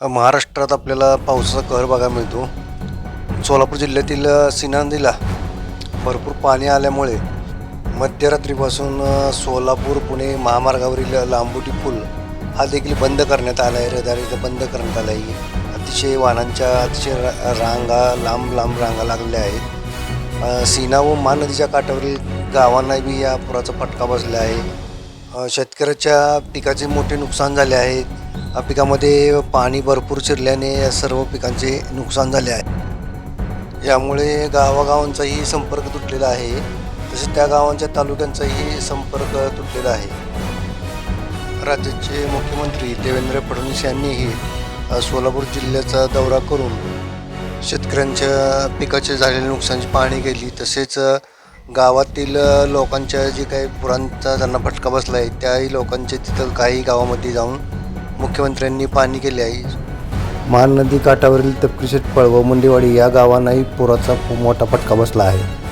महाराष्ट्रात आपल्याला पावसाचा कहर बघायला मिळतो. सोलापूर जिल्ह्यातील सिनांदीला सीना नदीला भरपूर पाणी आल्यामुळे मध्यरात्रीपासून सोलापूर पुणे महामार्गावरील लांबोटी पूल हा देखील बंद करण्यात आला आहे. रहदारी बंद करण्यात आला आहे. अतिशय वाहनांच्या अतिशय रांगा लांब लांब रांगा लागलेल्या आहेत. सीना व महानदीच्या काठावरील गावांना बी या पुराचा फटका बसला आहे. शेतकऱ्याच्या पिकाचे मोठे नुकसान झाले आहे. या पिकामध्ये पाणी भरपूर शिरल्याने या सर्व पिकांचे नुकसान झाले आहे. यामुळे गावागावांचाही संपर्क तुटलेला आहे. तसेच त्या गावांच्या तालुक्यांचाही संपर्क तुटलेला आहे. राज्याचे मुख्यमंत्री देवेंद्र फडणवीस यांनीही सोलापूर जिल्ह्याचा दौरा करून शेतकऱ्यांच्या पिकाचे झालेल्या नुकसानाची पाहणी केली. तसेच गावातील लोकांच्या जे काही पुरांचा त्यांना फटका बसला आहे त्याही लोकांचे तिथं काही गावामध्ये जाऊन मुख्यमंत्र्यांनी पाहणी केली आहे. महानदी काठावरील तपकीशेट पळव मुंडेवाडी या गावांनाही पुराचा खूप मोठा फटका बसला आहे.